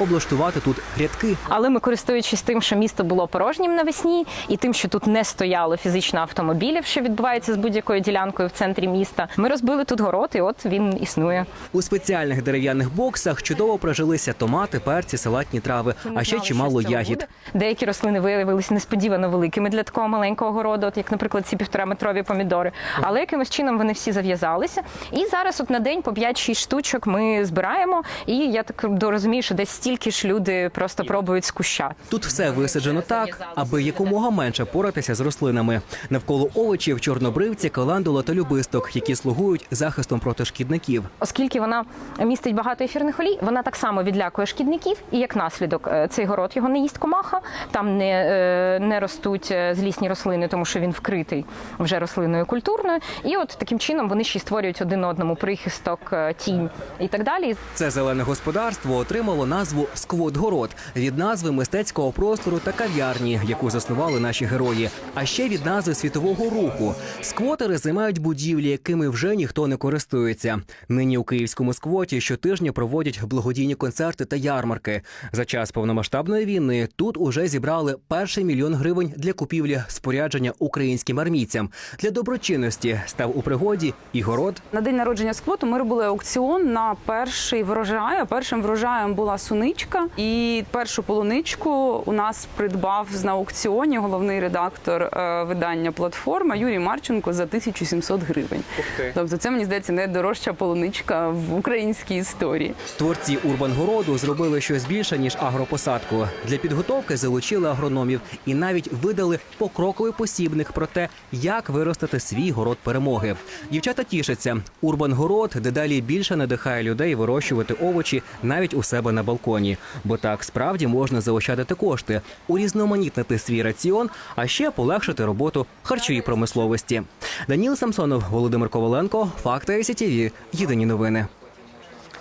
облаштувати тут грядки. Але ми, користуючись тим, що місто було порожнім навесні, і тим, що тут не стояло фізично автомобілів, що відбувається з будь-якою ділянкою в центрі міста, ми розбили тут город, і от він існує. У спеціальних дерев'яних боксах чудово прижилися томати, перці, салатні трави, а ще чимало ягід. Деякі рослини виявилися несподівано великими для такого маленького городу, от як, наприклад, ці півтораметрові помідори. Але якимось чином вони всі зав'язалися. І зараз, от на день по 5-6 штучок ми збираємо. І я так розумію, що десь стільки ж люди просто пробують з куща. Тут все висаджено так, аби якомога менше поратися з рослинами. Навколо овочів чорнобривці, календула та любисток, які слугують захистом проти шкідників. Оскільки вона містить багато ефірних олій, вона так само відлякує шкідників, і як наслідок е, цей город його не їсть комаха, там не, е, не ростуть е, злісні рослини, тому що він вкритий вже рослиною культурною. І от таким чином вони ще й створюють один одному прихисток, тінь і так далі. Це зелене господарство отримало назву Сквот-город від назви мистецького простору та кав'ярні, яку заснували наші герої. А ще від назви світового руху. Сквотери займають будівлі, якими вже ніхто не користується. Нині у київському сквоті щотижня проводять благодійні концерти та ярмарки. За час повномасштабної війни тут уже зібрали перший мільйон гривень для купівлі спорядження українським армійцям. Для доброчинності став у пригоді і город. На день народження сквоту ми робили аукціон на перший врожай. А Першим врожаєм була суничка, і першу полуничку у нас придбав на аукціоні головний редактор е, видання платформа Юрій Марченко за 1700 гривень. Тобто, це мені здається найдорожча полуничка в українській історії. Творці Урбангороду зробили щось більше ніж агропосадку. Для підготовки залучили агрономів і навіть видали покроковий посібник про те, як виростити свій город перемоги. Дівчата тішаться. Урбангород дедалі більше надихає людей вирощувати овочі навіть у себе на балконі, бо так справді можна заощадити кошти, урізноманітнити свій раціон, а ще полегшити роботу харчовій промисловості. Даніл Самсонов, Володимир Коваленко, Факти СІТІВІ. Єдині новини.